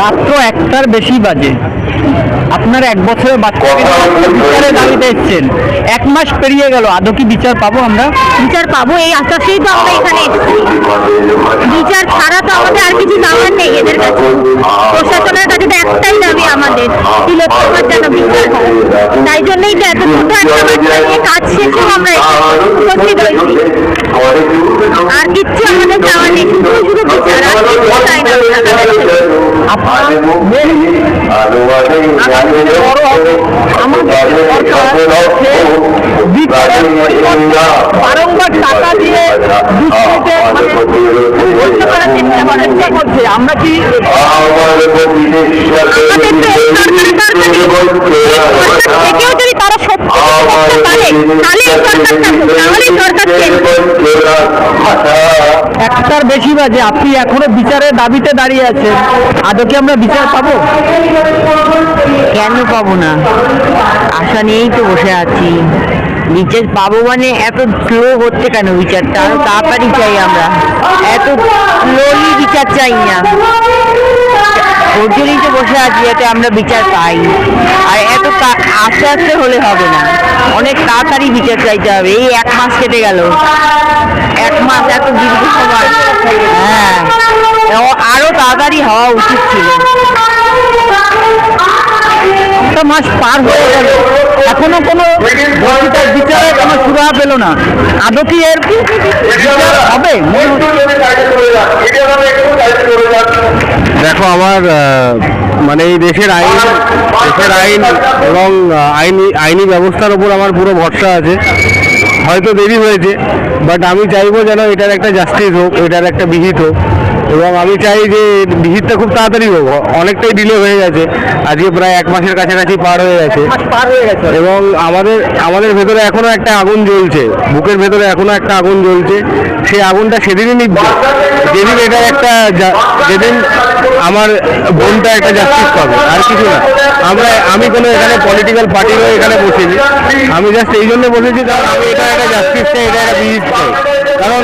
রাত্র একটার বেশি বাজে। আপনার এক বছরের বাচ্চাকে বিচারে এসছেন। এক মাস পেরিয়ে গেল, আদৌ কি বিচার পাবো আমরা? বিচার পাবো, এই আশ্বাসেই তো আমরা এখানে বিচার ছাড়া তো আমাদের আর কিছু চাওয়ার নেই এদের কাছে। প্রশাসনের কাছে তো একটাই দাবি আমাদের তিলোত্তমার যেন বিচার তাই জন্যই তো এত ছোট একটা বাচ্চা নিয়ে কাজ শেষেও আমরা উপস্থিত হয়েছি আর কিচ্ছু আমাদের চাওয়ার নেই, শুধু শুধু বিচার। আর কিচ্ছু চাই না আমরা তাদের কাছে। বারংবার টাকা দিয়ে দুষ্কৃতে মানে বন্ধ করার চেষ্টা করার চেষ্টা করছে আমরা কি যদি তারা সত্যি তাহলে সরকার তাহলে সরকার একটার বেশি বাজে আপনি এখনও বিচারের দাবিতে দাঁড়িয়ে আছেন। আদৌ কি আমরা বিচার পাবো? কেন পাবো না? আশা নিয়েই তো বসে আছি। বিচার পাবো মানে এত স্লো হচ্ছে কেন বিচারটা? আরও তাড়াতাড়ি চাই আমরা। এত স্লোলি বিচার চাই না। বসে আছি যাতে আমরা বিচার পাই। আর এত আস্তে আস্তে হলে হবে না। অনেক তাড়াতাড়ি বিচার চাইতে হবে। এই এক মাস কেটে গেল। এক মাস এত দীর্ঘ সময়। হ্যাঁ। ও- আরও তাড়াতাড়ি হওয়া উচিত ছিল। মাস পার হয়ে গেল। এখনও কোনো বিচারে কোনো সুরাহা পেল না। আদৌ কি এর হবে? দেখো, আমার মানে এই দেশের আইন দেশের আইন এবং আইনি আইনি ব্যবস্থার উপর আমার পুরো ভরসা আছে। হয়তো দেরি হয়েছে বাট আমি চাইব যেন এটার একটা জাস্টিস হোক এটার একটা বিহিত হোক। এবং আমি চাই যে বিহিতটা খুব তাড়াতাড়ি হোক অনেকটাই ডিলে হয়ে গেছে। আজকে প্রায় এক মাসের কাছাকাছি পার হয়ে গেছে। এবং আমাদের আমাদের ভেতরে এখনও একটা আগুন জ্বলছে বুকের ভেতরে এখনও একটা আগুন জ্বলছে। সেই আগুনটা সেদিনই নিভবে যেদিন এটা একটা যেদিন আমার বোনটা একটা জাস্টিস পাবে, আর কিছু না। আমরা আমি কোনো এখানে পলিটিক্যাল পার্টিরও এখানে বসিনি। আমি জাস্ট এই জন্য বসেছি কারণ আমি এটা একটা জাস্টিস চাই, এটা একটা বিহিত চাই। কারণ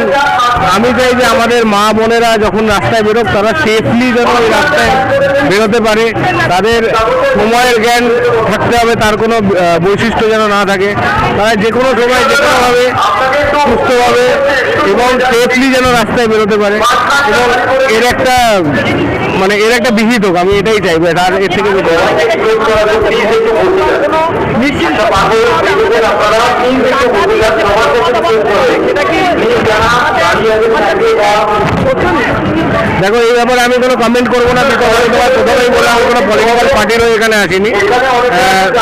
আমি চাই যে আমাদের মা বোনেরা যখন রাস্তায় বেরোক, তারা সেফলি যেন ওই রাস্তায় বেরোতে পারে। তাদের সময়ের জ্ঞান থাকতে হবে, তার কোনো বৈশিষ্ট্য যেন না থাকে। তারা যে কোনো সময় যে কোনোভাবে সুস্থভাবে এবং সেফলি যেন রাস্তায় বেরোতে পারে এবং এর একটা মানে এর একটা বিহিত হোক, আমি এটাই চাইব আর এর থেকে বেশি না। দেখো, এই ব্যাপারে আমি কোনো কমেন্ট করব না প্রথমেই বললাম আমি কোনো পলিটিক্যাল পার্টিরও এখানে আসিনি।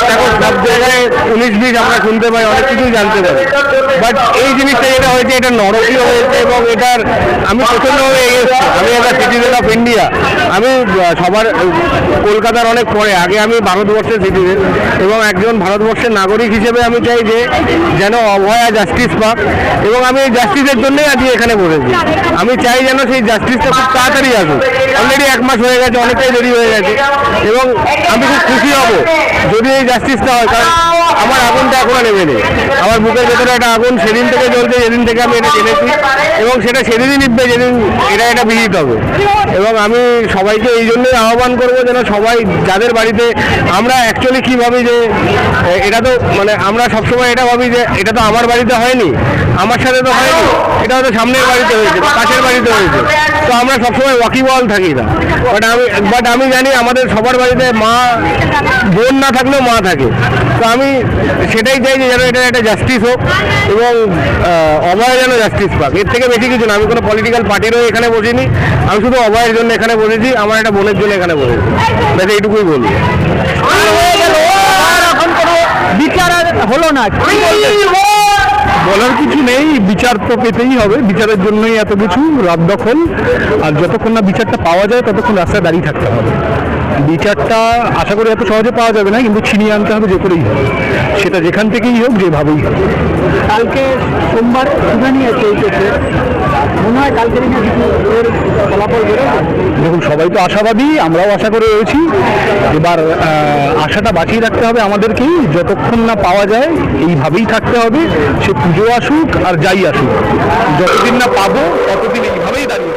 দেখো, সব জায়গায় উনিশ বিশ আমরা শুনতে পাই, অনেক কিছুই জানতে পারি। বাট এই জিনিসটা যেটা হয়েছে, এটা নরকীয় হয়েছে এবং এটার আমি এগেছি আমি একটা সিটিজেন অফ ইন্ডিয়া আমি সবার, কলকাতার অনেক পরে। আগে আমি ভারতবর্ষের সিটিজেন এবং একজন ভারতবর্ষের নাগরিক হিসেবে আমি চাই যে যেন অভয়া জাস্টিস পাক এবং আমি জাস্টিসের জন্যই আজকে এখানে বসেছি। আমি চাই যেন সেই জাস্টিসটা খুব তাড়াতাড়ি আসুক অলরেডি এক মাস হয়ে গেছে, অনেকটাই দেরি হয়ে গেছে। এবং আমি খুব খুশি হব যদি এই জাস্টিসটা হয়, কারণ আমার আগুনটা এখনও নেই আমার বুকের ভেতরে একটা আগুন, সেদিন থেকে জ্বলছে যেদিন থেকে আমি এটা জেনেছি এবং সেটা সেদিনই নিববে যেদিন এটা এটা বিহিত হবে। এবং আমি সবাইকে এই জন্যই আহ্বান করব যেন সবাই, যাদের বাড়িতে আমরা অ্যাকচুয়ালি কী ভাবি যে এটা তো মানে আমরা সবসময় এটা ভাবি যে, এটা তো আমার বাড়িতে হয়নি। আমার সাথে তো হয়নি। এটা হয়তো সামনের বাড়িতে হয়েছে, পাশের বাড়িতে হয়েছে। তো আমরা সবসময় ওয়াকিবল থাকি না। বাট আমি বাট আমি জানি আমাদের সবার বাড়িতে মা, বোন না থাকলেও মা থাকে। তো আমি সেটাই চাই যে যেন এটা একটা জাস্টিস হোক এবং অভয় যেন জাস্টিস পাক। এর থেকে বেশি কিছু না। আমি কোনো পলিটিক্যাল পার্টিরও এখানে বসিনি। আমি শুধু অভয়ের জন্য এখানে বসেছি আমার একটা বোনের জন্য এখানে বসেছি। ব্যাস এইটুকুই বলি পার আর এখন বিচার হলো না বলার কিছু নেই। বিচার তো পেতেই হবে। বিচারের জন্যই এত কিছু রাত দখল। আর যতক্ষণ না বিচারটা পাওয়া যায় ততক্ষণ রাস্তায় দাঁড়িয়ে থাকতে হবে। বিচারটা আশা করি এত সহজে পাওয়া যাবে না কিন্তু ছিনিয়ে আনতে হবে যে করেই হোক। সেটা যেখান থেকেই হোক যেভাবেই হোক। কালকে সোমবার শুনানি আছে মনে হয় কালকে ফলাফল দেখুন সবাই তো আশাবাদী আমরাও আশা করে রয়েছি। এবার আশাটা বাঁচিয়ে রাখতে হবে আমাদেরকেই যতক্ষণ না পাওয়া যায় এইভাবেই থাকতে হবে। সে পুজো আসুক আর যাই আসুক। যতদিন না পাবো ততদিন এইভাবেই দাঁড়িয়ে।